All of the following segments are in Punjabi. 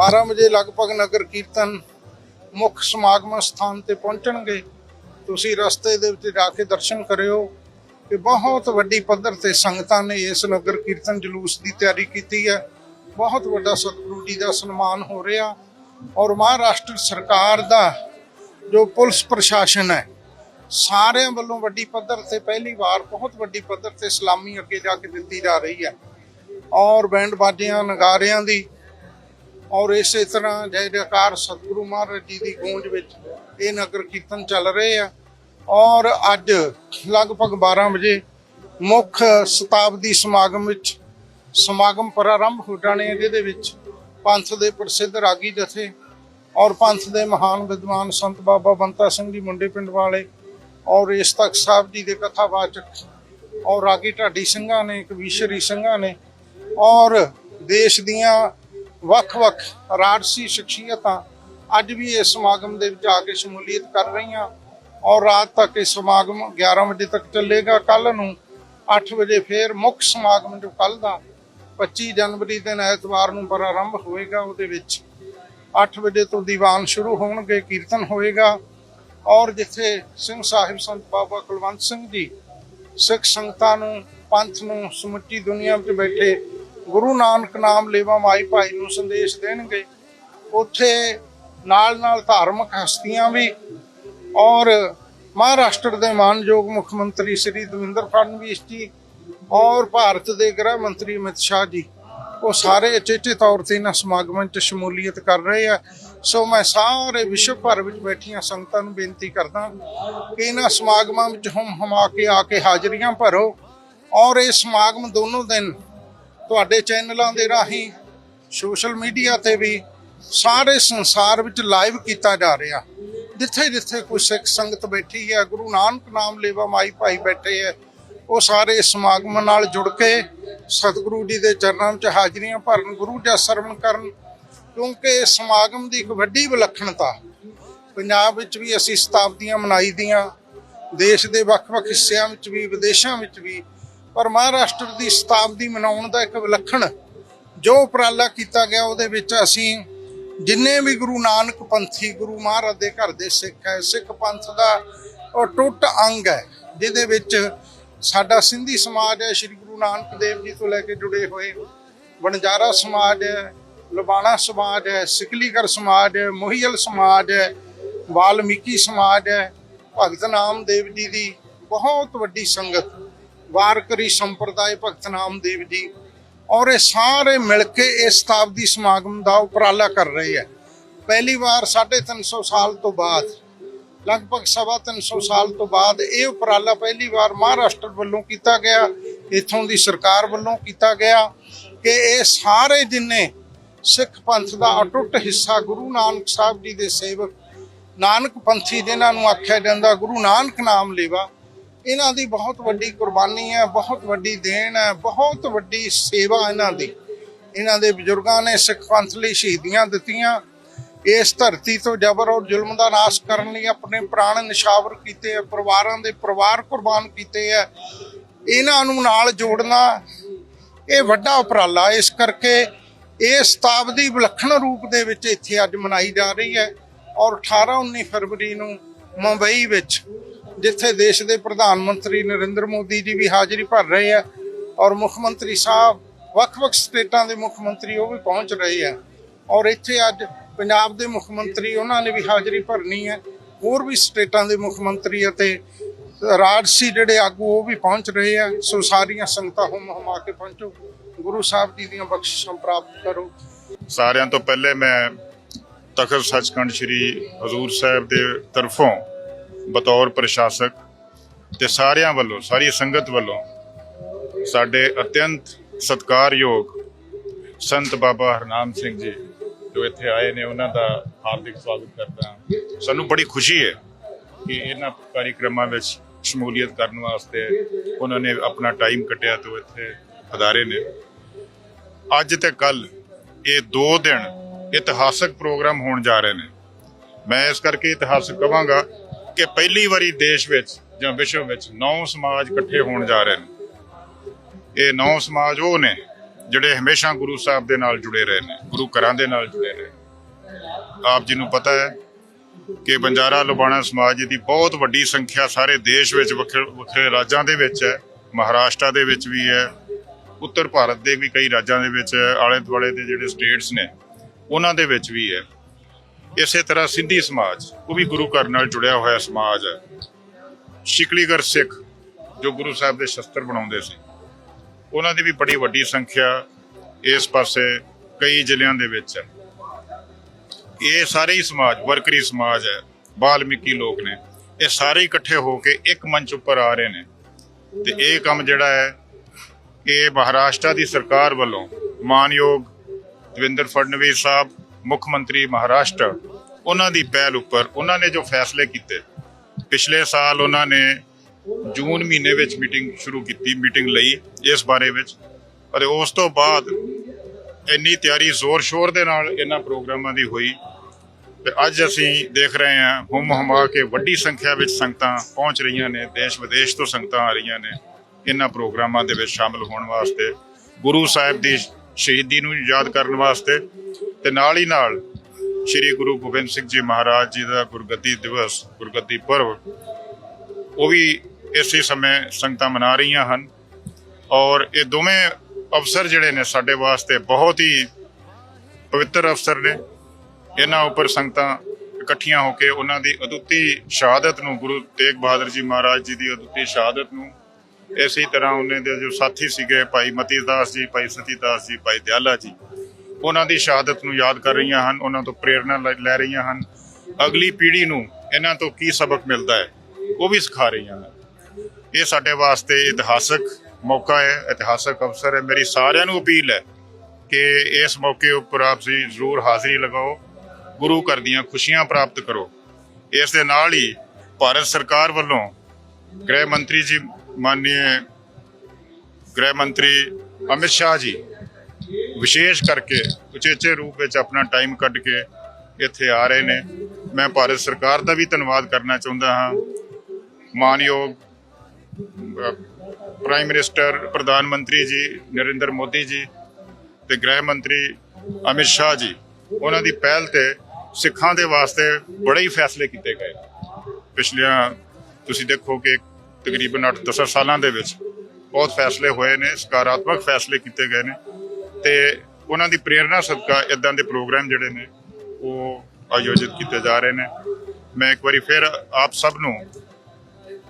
12 ਵਜੇ ਲਗਭਗ ਨਗਰ ਕੀਰਤਨ ਮੁੱਖ ਸਮਾਗਮ ਸਥਾਨ ਤੇ ਪਹੁੰਚਣਗੇ। ਤੁਸੀਂ ਰਸਤੇ ਦੇ ਵਿੱਚ ਜਾ ਕੇ ਦਰਸ਼ਨ ਕਰਿਓ ਕਿ ਬਹੁਤ ਵੱਡੀ ਪੱਧਰ ਤੇ ਸੰਗਤਾਂ ਨੇ ਇਸ ਨਗਰ ਕੀਰਤਨ ਜਲੂਸ ਦੀ ਤਿਆਰੀ ਕੀਤੀ ਹੈ। ਬਹੁਤ ਵੱਡਾ ਸਤਿਗੁਰੂ ਜੀ ਦਾ ਸਨਮਾਨ ਹੋ ਰਿਹਾ ਔਰ ਮਹਾਰਾਸ਼ਟਰ ਸਰਕਾਰ ਦਾ ਜੋ ਪੁਲਿਸ ਪ੍ਰਸ਼ਾਸਨ ਹੈ, ਸਾਰਿਆਂ ਵੱਲੋਂ ਵੱਡੀ ਪੱਧਰ ਤੇ ਪਹਿਲੀ ਵਾਰ ਬਹੁਤ ਵੱਡੀ ਪੱਧਰ ਤੇ ਸਲਾਮੀ ਅੱਗੇ ਜਾ ਕੇ ਦਿੱਤੀ ਜਾ ਰਹੀ ਹੈ। ਔਰ ਬੈਂਡ ਬਾਜਿਆਂ, ਨਗਾਰਿਆਂ ਦੀ ਔਰ ਇਸੇ ਤਰ੍ਹਾਂ ਜੈ ਜੈਕਾਰ ਸਤਿਗੁਰੂ ਮਹਾਰਾਜ ਜੀ ਦੀ ਗੂੰਜ ਵਿੱਚ ਇਹ ਨਗਰ ਕੀਰਤਨ ਚੱਲ ਰਹੇ ਆ। ਔਰ ਅੱਜ ਲਗਭਗ 12 ਵਜੇ ਮੁੱਖ ਸ਼ਤਾਬਦੀ ਸਮਾਗਮ ਵਿੱਚ ਸਮਾਗਮ ਪ੍ਰਾਰੰਭ ਹੋ ਜਾਣੇ ਆ, ਜਿਹਦੇ ਵਿੱਚ ਪੰਥ ਦੇ ਪ੍ਰਸਿੱਧ ਰਾਗੀ ਜਥੇ ਔਰ ਪੰਥ ਦੇ ਮਹਾਨ ਵਿਦਵਾਨ ਸੰਤ ਬਾਬਾ ਬੰਤਾ ਸਿੰਘ ਜੀ ਮੁੰਡੇ ਪਿੰਡ ਵਾਲੇ ਔਰ ਇਸ ਤਖਤ ਸਾਹਿਬ ਜੀ ਦੇ ਕਥਾਵਾਚਕ ਔਰ ਰਾਗੀ ਢਾਡੀ ਸਿੰਘਾਂ ਨੇ ਕਵੀਸ਼ਰੀ ਸਿੰਘਾਂ ਨੇ ਔਰ ਦੇਸ਼ ਦੀਆਂ ਵੱਖ-ਵੱਖ ਰਾਜਸੀ ਸ਼ਖਸੀਅਤਾਂ ਅੱਜ ਵੀ ਇਸ ਸਮਾਗਮ ਦੇ ਵਿੱਚ ਆ ਕੇ ਸ਼ਮੂਲੀਅਤ ਕਰ ਰਹੀਆਂ ਔਰ ਰਾਤ ਤੱਕ ਇਹ ਸਮਾਗਮ 11 ਵਜੇ ਤੱਕ ਚੱਲੇਗਾ। ਕੱਲ ਨੂੰ 8 ਵਜੇ ਫੇਰ ਮੁੱਖ ਸਮਾਗਮ ਜੋ ਕੱਲ ਦਾ 25 ਜਨਵਰੀ ਦਿਨ ਐਤਵਾਰ ਨੂੰ ਪ੍ਰਾਰੰਭ ਹੋਏਗਾ ਉਹਦੇ ਵਿੱਚ 8 ਵਜੇ ਤੋਂ ਦੀਵਾਨ ਸ਼ੁਰੂ ਹੋਣਗੇ, ਕੀਰਤਨ ਹੋਏਗਾ ਔਰ ਜਿੱਥੇ ਸਿੰਘ ਸਾਹਿਬ ਸੰਤ ਬਾਬਾ ਕੁਲਵੰਤ ਸਿੰਘ ਜੀ ਸਿੱਖ ਸੰਗਤਾਂ ਨੂੰ, ਪੰਥ ਨੂੰ ਸਮੁੱਚੀ ਦੁਨੀਆ ਵਿੱਚ ਬੈਠੇ ਗੁਰੂ ਨਾਨਕ ਨਾਮ ਲੇਵਾ ਮਾਈ ਭਾਈ ਨੂੰ ਸੰਦੇਸ਼ ਦੇਣਗੇ। ਉੱਥੇ ਨਾਲ ਨਾਲ ਧਾਰਮਿਕ ਹਸਤੀਆਂ ਵੀ ਔਰ ਮਹਾਰਾਸ਼ਟਰ ਦੇ ਮਾਨਯੋਗ ਮੁੱਖ ਮੰਤਰੀ ਸ੍ਰੀ ਦਵਿੰਦਰ ਫੜਨਵੀਸ ਜੀ ਔਰ ਭਾਰਤ ਦੇ ਗ੍ਰਹਿ ਮੰਤਰੀ ਅਮਿਤ ਸ਼ਾਹ ਜੀ, ਉਹ ਸਾਰੇ ਅਚੇਚੇ ਤੌਰ ਤੇ ਇਹਨਾਂ ਸਮਾਗਮਾਂ 'ਚ ਸ਼ਮੂਲੀਅਤ ਕਰ ਰਹੇ ਆ। ਸੋ ਮੈਂ ਸਾਰੇ ਵਿਸ਼ਵ ਭਰ ਵਿੱਚ ਬੈਠੀਆਂ ਸੰਗਤਾਂ ਨੂੰ ਬੇਨਤੀ ਕਰਦਾ ਕਿ ਇਹਨਾਂ ਸਮਾਗਮਾਂ ਵਿੱਚ ਹਮ ਹਮਾ ਕੇ ਆ ਕੇ ਹਾਜ਼ਰੀਆਂ ਭਰੋ ਔਰ ਇਹ ਸਮਾਗਮ ਦੋਨੋਂ ਦਿਨ ਤੁਹਾਡੇ ਚੈਨਲਾਂ ਦੇ ਰਾਹੀਂ, ਸੋਸ਼ਲ ਮੀਡੀਆ ਤੇ ਵੀ ਸਾਰੇ ਸੰਸਾਰ ਵਿੱਚ ਲਾਈਵ ਕੀਤਾ ਜਾ ਰਿਹਾ। ਜਿੱਥੇ ਜਿੱਥੇ ਕੋਈ ਸਿੱਖ ਸੰਗਤ ਬੈਠੀ ਹੈ, ਗੁਰੂ ਨਾਨਕ ਨਾਮ ਲੇਵਾ ਮਾਈ ਭਾਈ ਬੈਠੇ ਹੈ, ਉਹ ਸਾਰੇ ਸਮਾਗਮ ਨਾਲ ਜੁੜ ਕੇ ਸਤਿਗੁਰੂ ਜੀ ਦੇ ਚਰਨਾਂ ਵਿੱਚ ਹਾਜ਼ਰੀਆਂ ਭਰਨ, ਗੁਰੂ ਦਾ ਸਰਵਣ ਕਰਨ, ਕਿਉਂਕਿ ਸਮਾਗਮ ਦੀ ਇੱਕ ਵੱਡੀ ਵਿਲੱਖਣਤਾ, ਪੰਜਾਬ ਵਿੱਚ ਵੀ ਅਸੀਂ ਸ਼ਤਾਬਦੀਆਂ ਮਨਾਈ ਦੀਆਂ, ਦੇਸ਼ ਦੇ ਵੱਖ-ਵੱਖ ਹਿੱਸਿਆਂ ਵਿੱਚ ਵੀ, ਵਿਦੇਸ਼ਾਂ ਵਿੱਚ ਵੀ ਪਰ ਮਹਾਰਾਸ਼ਟਰ ਦੀ ਸ਼ਤਾਬਦੀ ਮਨਾਉਣ ਦਾ ਇੱਕ ਵਿਲੱਖਣ ਜੋ ਉਪਰਾਲਾ ਕੀਤਾ ਗਿਆ, ਉਹਦੇ ਵਿੱਚ ਅਸੀਂ ਜਿੰਨੇ ਵੀ ਗੁਰੂ ਨਾਨਕ ਪੰਥੀ, ਗੁਰੂ ਮਹਾਰਾਜ ਦੇ ਘਰ ਦੇ ਸਿੱਖ ਹੈ, ਸਿੱਖ ਪੰਥ ਦਾ ਉਹ ਟੁੱਟ ਅੰਗ ਹੈ, ਜਿਹਦੇ ਵਿੱਚ ਸਾਡਾ ਸਿੰਧੀ ਸਮਾਜ ਹੈ, ਸ੍ਰੀ ਗੁਰੂ ਨਾਨਕ ਦੇਵ ਜੀ ਤੋਂ ਲੈ ਕੇ ਜੁੜੇ ਹੋਏ ਵਣਜਾਰਾ ਸਮਾਜ ਹੈ ਲੁਬਾਣਾ ਸਮਾਜ ਹੈ, ਸਿਕਲੀਗਰ ਸਮਾਜ ਹੈ ਮੋਹੀਲ ਸਮਾਜ ਹੈ, ਵਾਲਮੀਕੀ ਸਮਾਜ ਹੈ, ਭਗਤ ਨਾਮਦੇਵ ਜੀ ਦੀ ਬਹੁਤ ਵੱਡੀ ਸੰਗਤ ਵਾਰਕਰੀ ਸੰਪਰਦਾਇ ਭਗਤ ਨਾਮਦੇਵ ਜੀ ਔਰ ਇਹ ਸਾਰੇ ਮਿਲ ਕੇ ਇਸ ਸ਼ਤਾਬਦੀ ਸਮਾਗਮ ਦਾ ਉਪਰਾਲਾ ਕਰ ਰਹੇ ਹੈ। ਪਹਿਲੀ ਵਾਰ 350 ਸਾਲ ਤੋਂ ਬਾਅਦ, ਲਗਭਗ ਸਵਾ ਤਿੰਨ ਸੌ ਸਾਲ ਤੋਂ ਬਾਅਦ ਇਹ ਉਪਰਾਲਾ ਪਹਿਲੀ ਵਾਰ ਮਹਾਰਾਸ਼ਟਰ ਵੱਲੋਂ ਕੀਤਾ ਗਿਆ, ਇਥੋਂ ਦੀ ਸਰਕਾਰ ਵੱਲੋਂ ਕੀਤਾ ਗਿਆ ਕਿ ਇਹ ਸਾਰੇ ਜਿੰਨੇ ਸਿੱਖ ਪੰਥ ਦਾ ਅਟੁੱਟ ਹਿੱਸਾ ਗੁਰੂ ਨਾਨਕ ਸਾਹਿਬ ਜੀ ਦੇ ਸੇਵਕ, ਨਾਨਕ ਪੰਥੀ ਜਿਨ੍ਹਾਂ ਨੂੰ ਆਖਿਆ ਜਾਂਦਾ ਗੁਰੂ ਨਾਨਕ ਨਾਮ ਲੇਵਾ ਇਹਨਾਂ ਦੀ ਬਹੁਤ ਵੱਡੀ ਕੁਰਬਾਨੀ ਹੈ, ਬਹੁਤ ਵੱਡੀ ਦੇਣ ਹੈ, ਬਹੁਤ ਵੱਡੀ ਸੇਵਾ ਇਹਨਾਂ ਦੀ। ਇਹਨਾਂ ਦੇ ਬਜ਼ੁਰਗਾਂ ਨੇ ਸਿੱਖ ਪੰਥ ਲਈ ਸ਼ਹੀਦੀਆਂ ਦਿੱਤੀਆਂ। ਇਸ ਧਰਤੀ ਤੋਂ ਜ਼ਬਰ ਔਰ ਜ਼ੁਲਮ ਦਾ ਨਾਸ਼ ਕਰਨ ਲਈ ਆਪਣੇ ਪ੍ਰਾਣ ਨਿਸ਼ਾਵਰ ਕੀਤੇ ਆ ਪਰਿਵਾਰਾਂ ਦੇ ਪਰਿਵਾਰ ਕੁਰਬਾਨ ਕੀਤੇ ਆ ਇਹਨਾਂ ਨੂੰ ਨਾਲ ਜੋੜਨਾ ਇਹ ਵੱਡਾ ਉਪਰਾਲਾ। ਇਸ ਕਰਕੇ ਇਹ ਸ਼ਤਾਬਦੀ ਵਿਲੱਖਣ ਰੂਪ ਦੇ ਵਿੱਚ ਇੱਥੇ ਅੱਜ ਮਨਾਈ ਜਾ ਰਹੀ ਹੈ ਔਰ 18 19 ਫਰਵਰੀ ਨੂੰ ਮੁੰਬਈ ਵਿੱਚ ਜਿੱਥੇ ਦੇਸ਼ ਦੇ ਪ੍ਰਧਾਨ ਮੰਤਰੀ ਨਰਿੰਦਰ ਮੋਦੀ ਜੀ ਵੀ ਹਾਜ਼ਰੀ ਭਰ ਰਹੇ ਆ ਔਰ ਮੁੱਖ ਮੰਤਰੀ ਸਾਹਿਬ, ਵੱਖ-ਵੱਖ ਸਟੇਟਾਂ ਦੇ ਮੁੱਖ ਮੰਤਰੀ ਉਹ ਵੀ ਪਹੁੰਚ ਰਹੇ ਆ। ਔਰ ਇੱਥੇ ਅੱਜ ਪੰਜਾਬ ਦੇ ਮੁੱਖ ਮੰਤਰੀ ਉਹਨਾਂ ਨੇ ਵੀ ਹਾਜ਼ਰੀ ਭਰਨੀ ਹੈ ਹੋਰ ਵੀ ਸਟੇਟਾਂ ਦੇ ਮੁੱਖ ਮੰਤਰੀ ਅਤੇ ਰਾਜਸੀ ਜਿਹੜੇ ਆਗੂ ਉਹ ਵੀ ਪਹੁੰਚ ਰਹੇ ਆ। ਸੋ ਸਾਰੀਆਂ ਸੰਗਤਾਂ ਹੁਮ ਹਮਾ ਕੇ ਪਹੁੰਚੋ। ਗੁਰੂ ਸਾਹਿਬ ਜੀ ਦੀਆਂ ਬਖਸ਼ਿਸ਼ਾਂ ਪ੍ਰਾਪਤ ਕਰੋ। ਸਾਰਿਆਂ ਤੋਂ ਪਹਿਲੇ ਮੈਂ ਤਖਤ ਸੱਚਖੰਡ ਸ੍ਰੀ ਹਜ਼ੂਰ ਸਾਹਿਬ ਦੇ ਤਰਫੋਂ ਬਤੌਰ ਪ੍ਰਸ਼ਾਸਕ ਤੇ ਸਾਰਿਆਂ ਵੱਲੋਂ, ਸਾਰੀ ਸੰਗਤ ਵੱਲੋਂ ਸਾਡੇ ਅਤਿਅੰਤ ਸਤਿਕਾਰਯੋਗ ਸੰਤ ਬਾਬਾ ਹਰਨਾਮ ਸਿੰਘ ਜੀ ਜੋ ਇੱਥੇ ਆਏ ਨੇ, ਉਹਨਾਂ ਦਾ ਹਾਰਦਿਕ ਸਵਾਗਤ ਕਰਦਾ ਹਾਂ। ਸਾਨੂੰ ਬੜੀ ਖੁਸ਼ੀ ਹੈ ਕਿ ਇਹਨਾਂ ਕਾਰਿਕਰਮਾਂ ਵਿੱਚ ਸ਼ਮੂਲੀਅਤ ਕਰਨ ਵਾਸਤੇ ਉਹਨਾਂ ਨੇ ਆਪਣਾ ਟਾਈਮ ਕੱਢਿਆ ਤੇ ਇੱਥੇ ਪਧਾਰੇ ਨੇ। ਅੱਜ ਤੇ ਕੱਲ ਇਹ ਦੋ ਦਿਨ ਇਤਿਹਾਸਕ ਪ੍ਰੋਗਰਾਮ ਹੋਣ ਜਾ ਰਹੇ ਨੇ। ਮੈਂ ਇਸ ਕਰਕੇ ਇਤਿਹਾਸਕ ਕਹਾਂਗਾ ਕਿ ਪਹਿਲੀ ਵਾਰੀ ਦੇਸ਼ ਵਿੱਚ ਜਾਂ ਵਿਸ਼ਵ ਵਿੱਚ ਨੌ ਸਮਾਜ ਇਕੱਠੇ ਹੋਣ ਜਾ ਰਹੇ ਨੇ। ਇਹ ਨੌ ਸਮਾਜ ਉਹ ਨੇ ਜਿਹੜੇ ਹਮੇਸ਼ਾ ਗੁਰੂ ਸਾਹਿਬ ਦੇ ਨਾਲ ਜੁੜੇ ਰਹੇ ਨੇ ਗੁਰੂ ਘਰਾਂ ਦੇ ਨਾਲ ਜੁੜੇ ਰਹੇ ਆਪ ਜੀ ਨੂੰ ਪਤਾ ਹੈ ਕਿ ਬੰਜਾਰਾ ਲੁਬਾਣਾ ਸਮਾਜ ਦੀ ਬਹੁਤ ਵੱਡੀ ਸੰਖਿਆ ਸਾਰੇ ਦੇਸ਼ ਵਿੱਚ ਵੱਖਰੇ ਵੱਖਰੇ ਰਾਜਾਂ ਦੇ ਵਿੱਚ ਹੈ ਮਹਾਰਾਸ਼ਟਰ ਦੇ ਵਿੱਚ ਵੀ ਹੈ ਉੱਤਰ ਭਾਰਤ ਦੇ ਵੀ ਕਈ ਰਾਜਾਂ ਦੇ ਵਿੱਚ ਹੈ, ਆਲੇ ਦੁਆਲੇ ਦੇ ਜਿਹੜੇ ਸਟੇਟਸ ਨੇ ਉਹਨਾਂ ਦੇ ਵਿੱਚ ਵੀ ਹੈ। ਇਸੇ ਤਰ੍ਹਾਂ ਸਿੰਧੀ ਸਮਾਜ, ਉਹ ਵੀ ਗੁਰੂ ਘਰ ਨਾਲ ਜੁੜਿਆ ਹੋਇਆ ਸਮਾਜ ਹੈ। ਸ਼ਿਕਲੀਗਰ ਸਿੱਖ, ਜੋ ਗੁਰੂ ਸਾਹਿਬ ਦੇ ਸ਼ਸਤਰ ਬਣਾਉਂਦੇ ਸੀ, ਉਹਨਾਂ ਦੀ ਵੀ ਬੜੀ ਵੱਡੀ ਸੰਖਿਆ ਇਸ ਪਾਸੇ ਕਈ ਜ਼ਿਲ੍ਹਿਆਂ ਦੇ ਵਿੱਚ ਹੈ। ਇਹ ਸਾਰੇ ਹੀ ਸਮਾਜ, ਵਰਕਰੀ ਸਮਾਜ ਹੈ, ਬਾਲਮਿਕੀ ਲੋਕ ਨੇ। ਇਹ ਸਾਰੇ ਇਕੱਠੇ ਹੋ ਕੇ ਇੱਕ ਮੰਚ ਉੱਪਰ ਆ ਰਹੇ ਨੇ। ਤੇ ਇਹ ਕੰਮ ਜਿਹੜਾ ਹੈ, ਇਹ ਮਹਾਰਾਸ਼ਟਰ ਦੀ ਸਰਕਾਰ ਵੱਲੋਂ ਮਾਨਯੋਗ ਦਵਿੰਦਰ ਫੜਨਵੀਸ ਸਾਹਿਬ ਮੁੱਖ ਮੰਤਰੀ ਮਹਾਰਾਸ਼ਟਰ, ਉਹਨਾਂ ਦੀ ਪਹਿਲ ਉੱਪਰ ਉਹਨਾਂ ਨੇ ਜੋ ਫੈਸਲੇ ਕੀਤੇ, ਪਿਛਲੇ ਸਾਲ ਉਹਨਾਂ ਨੇ ਜੂਨ ਮਹੀਨੇ ਵਿੱਚ ਮੀਟਿੰਗ ਸ਼ੁਰੂ ਕੀਤੀ, ਮੀਟਿੰਗ ਲਈ ਇਸ ਬਾਰੇ ਵਿੱਚ। ਅਤੇ ਉਸ ਤੋਂ ਬਾਅਦ ਇੰਨੀ ਤਿਆਰੀ ਜ਼ੋਰ ਸ਼ੋਰ ਦੇ ਨਾਲ ਇਹਨਾਂ ਪ੍ਰੋਗਰਾਮਾਂ ਦੀ ਹੋਈ ਤੇ ਅੱਜ ਅਸੀਂ ਦੇਖ ਰਹੇ ਹਾਂ ਹੁਮ ਹੁਮਾ ਕੇ ਵੱਡੀ ਸੰਖਿਆ ਵਿੱਚ ਸੰਗਤਾਂ ਪਹੁੰਚ ਰਹੀਆਂ ਨੇ ਦੇਸ਼ ਵਿਦੇਸ਼ ਤੋਂ ਸੰਗਤਾਂ ਆ ਰਹੀਆਂ ਨੇ, ਇਹਨਾਂ ਪ੍ਰੋਗਰਾਮਾਂ ਦੇ ਵਿੱਚ ਸ਼ਾਮਲ ਹੋਣ ਵਾਸਤੇ। ਗੁਰੂ ਸਾਹਿਬ ਦੀ ਸ਼ਹੀਦੀ ਨੂੰ ਯਾਦ ਕਰਨ ਵਾਸਤੇ ਤੇ ਨਾਲ ਹੀ ਨਾਲ ਸ੍ਰੀ ਗੁਰੂ ਗੋਬਿੰਦ ਸਿੰਘ ਜੀ ਮਹਾਰਾਜ ਜੀ ਦਾ ਗੁਰਗੱਦੀ ਦਿਵਸ, ਗੁਰਗੱਦੀ ਪਰਵ, ਉਹ ਵੀ ਇਸੇ ਸਮੇਂ ਸੰਗਤਾਂ ਮਨਾ ਰਹੀਆਂ ਹਨ। ਔਰ ਇਹ ਦੋਵੇਂ ਅਵਸਰ ਜਿਹੜੇ ਨੇ ਸਾਡੇ ਵਾਸਤੇ ਬਹੁਤ ਹੀ ਪਵਿੱਤਰ ਅਵਸਰ ਨੇ। ਇਹਨਾਂ ਉੱਪਰ ਸੰਗਤਾਂ ਇਕੱਠੀਆਂ ਹੋ ਕੇ ਉਹਨਾਂ ਦੀ ਅਦੁੱਤੀ ਸ਼ਹਾਦਤ ਨੂੰ, ਗੁਰੂ ਤੇਗ ਬਹਾਦਰ ਜੀ ਮਹਾਰਾਜ ਜੀ ਦੀ ਅਦੁੱਤੀ ਸ਼ਹਾਦਤ ਨੂੰ ਇਸੇ ਤਰ੍ਹਾਂ ਉਹਨਾਂ ਦੇ ਜੋ ਸਾਥੀ ਸੀਗੇ, ਭਾਈ ਮਤੀ ਦਾਸ ਜੀ, ਭਾਈ ਸਤੀ ਦਾਸ ਜੀ, ਭਾਈ ਦਿਆਲਾ ਜੀ ਉਹਨਾਂ ਦੀ ਸ਼ਹਾਦਤ ਨੂੰ ਯਾਦ ਕਰ ਰਹੀਆਂ ਹਨ, ਉਹਨਾਂ ਤੋਂ ਪ੍ਰੇਰਣਾ ਲੈ- ਲੈ ਰਹੀਆਂ ਹਨ। ਅਗਲੀ ਪੀੜ੍ਹੀ ਨੂੰ ਇਹਨਾਂ ਤੋਂ ਕੀ ਸਬਕ ਮਿਲਦਾ ਹੈ, ਉਹ ਵੀ ਸਿਖਾ ਰਹੀਆਂ ਹਨ। ਇਹ ਸਾਡੇ ਵਾਸਤੇ ਇਤਿਹਾਸਕ ਮੌਕਾ ਹੈ, ਇਤਿਹਾਸਕ ਅਵਸਰ ਹੈ। ਮੇਰੀ ਸਾਰਿਆਂ ਨੂੰ ਅਪੀਲ ਹੈ ਕਿ ਇਸ ਮੌਕੇ ਉੱਪਰ ਆਪ ਜੀ ਜ਼ਰੂਰ ਹਾਜ਼ਰੀ ਲਗਾਓ, ਗੁਰੂ ਘਰ ਦੀਆਂ ਖੁਸ਼ੀਆਂ ਪ੍ਰਾਪਤ ਕਰੋ। ਇਸ ਦੇ ਨਾਲ ਹੀ ਭਾਰਤ ਸਰਕਾਰ ਵੱਲੋਂ ਗ੍ਰਹਿ ਮੰਤਰੀ ਜੀ ਮਾਨਨੀय ਗ੍ਰਹਿ ਮੰਤਰੀ ਅਮਿਤ ਸ਼ਾਹ ਜੀ ਵਿਸ਼ੇਸ਼ ਕਰਕੇ ਉਚੇਚੇ ਰੂਪ ਵਿੱਚ ਆਪਣਾ ਟਾਈਮ ਕੱਢ ਕੇ ਇੱਥੇ ਆ ਰਹੇ ਨੇ। ਮੈਂ ਭਾਰਤ ਸਰਕਾਰ ਦਾ ਵੀ ਧੰਨਵਾਦ ਕਰਨਾ ਚਾਹੁੰਦਾ ਹਾਂ। ਮਾਨਯੋਗ ਪ੍ਰਾਈਮ ਮਿਨਿਸਟਰ ਪ੍ਰਧਾਨ ਮੰਤਰੀ ਜੀ, ਨਰਿੰਦਰ ਮੋਦੀ ਜੀ ਤੇ ਗ੍ਰਹਿ ਮੰਤਰੀ ਅਮਿਤ ਸ਼ਾਹ ਜੀ, ਉਹਨਾਂ ਦੀ ਪਹਿਲ ਤੇ ਸਿੱਖਾਂ ਦੇ ਵਾਸਤੇ ਬੜੇ ਹੀ ਫੈਸਲੇ ਕੀਤੇ ਗਏ। ਪਿਛਲੀਆਂ, ਤੁਸੀਂ ਦੇਖੋ ਕਿ ਤਕਰੀਬਨ 8-10 ਸਾਲਾਂ ਦੇ ਵਿੱਚ ਬਹੁਤ ਫੈਸਲੇ ਹੋਏ ਨੇ, ਸਕਾਰਾਤਮਕ ਫੈਸਲੇ ਕੀਤੇ ਗਏ ਨੇ। ਤੇ ਉਹਨਾਂ ਦੀ ਪ੍ਰੇਰਣਾ ਸਦਕਾ ਇਦਾਂ ਦੇ ਪ੍ਰੋਗਰਾਮ ਜਿਹੜੇ ਨੇ, ਉਹ ਆਯੋਜਿਤ ਕੀਤੇ ਜਾ ਰਹੇ ਨੇ। ਮੈਂ ਇੱਕ ਵਾਰੀ ਫਿਰ ਆਪ ਸਭ ਨੂੰ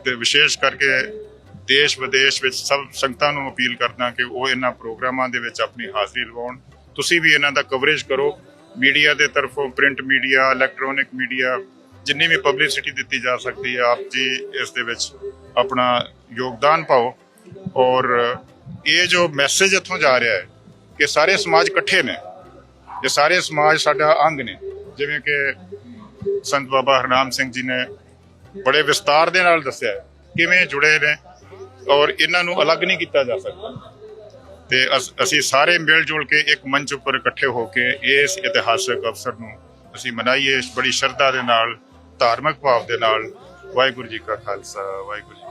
ਤੇ ਵਿਸ਼ੇਸ਼ ਕਰਕੇ ਦੇਸ਼ ਵਿਦੇਸ਼ ਵਿੱਚ ਸਭ ਸੰਗਤਾਂ ਨੂੰ ਅਪੀਲ ਕਰਦਾ ਕਿ ਉਹ ਇਹਨਾਂ ਪ੍ਰੋਗਰਾਮਾਂ ਦੇ ਵਿੱਚ ਆਪਣੀ ਹਾਜ਼ਰੀ ਲਵਾਉਣ ਤੁਸੀਂ ਵੀ ਇਹਨਾਂ ਦਾ ਕਵਰੇਜ ਕਰੋ। ਮੀਡੀਆ ਦੇ ਤਰਫੋਂ ਪ੍ਰਿੰਟ ਮੀਡੀਆ ਇਲੈਕਟ੍ਰੋਨਿਕ ਮੀਡੀਆ, ਜਿੰਨੀ ਵੀ ਪਬਲਿਸਿਟੀ ਦਿੱਤੀ ਜਾ ਸਕਦੀ ਹੈ, ਆਪ ਜੀ ਇਸ ਦੇ ਵਿੱਚ ਆਪਣਾ ਯੋਗਦਾਨ ਪਾਓ। ਔਰ ਇਹ ਜੋ ਮੈਸੇਜ ਇੱਥੋਂ ਜਾ ਰਿਹਾ ਹੈ ਕਿ ਸਾਰੇ ਸਮਾਜ ਇਕੱਠੇ ਨੇ, ਇਹ ਸਾਰੇ ਸਮਾਜ ਸਾਡਾ ਅੰਗ ਨੇ। ਜਿਵੇਂ ਕਿ ਸੰਤ ਬਾਬਾ ਹਰਨਾਮ ਸਿੰਘ ਜੀ ਨੇ ਬੜੇ ਵਿਸਤਾਰ ਦੇ ਨਾਲ ਦੱਸਿਆ ਕਿਵੇਂ ਜੁੜੇ ਨੇ ਔਰ ਇਹਨਾਂ ਨੂੰ ਅਲੱਗ ਨਹੀਂ ਕੀਤਾ ਜਾ ਸਕਦਾ। ਤੇ ਅਸੀਂ ਸਾਰੇ ਮਿਲ ਜੁਲ ਕੇ ਇੱਕ ਮੰਚ ਉੱਪਰ ਇਕੱਠੇ ਹੋ ਕੇ ਇਸ ਇਤਿਹਾਸਕ ਅਵਸਰ ਨੂੰ ਅਸੀਂ ਮਨਾਈਏ। ਬੜੀ ਸ਼ਰਧਾ ਦੇ ਨਾਲ, ਧਾਰਮਿਕ ਭਾਵ ਦੇ ਨਾਲ। ਵਾਹਿਗੁਰੂ ਜੀ ਕਾ ਖਾਲਸਾ, ਵਾਹਿਗੁਰੂ ਜੀ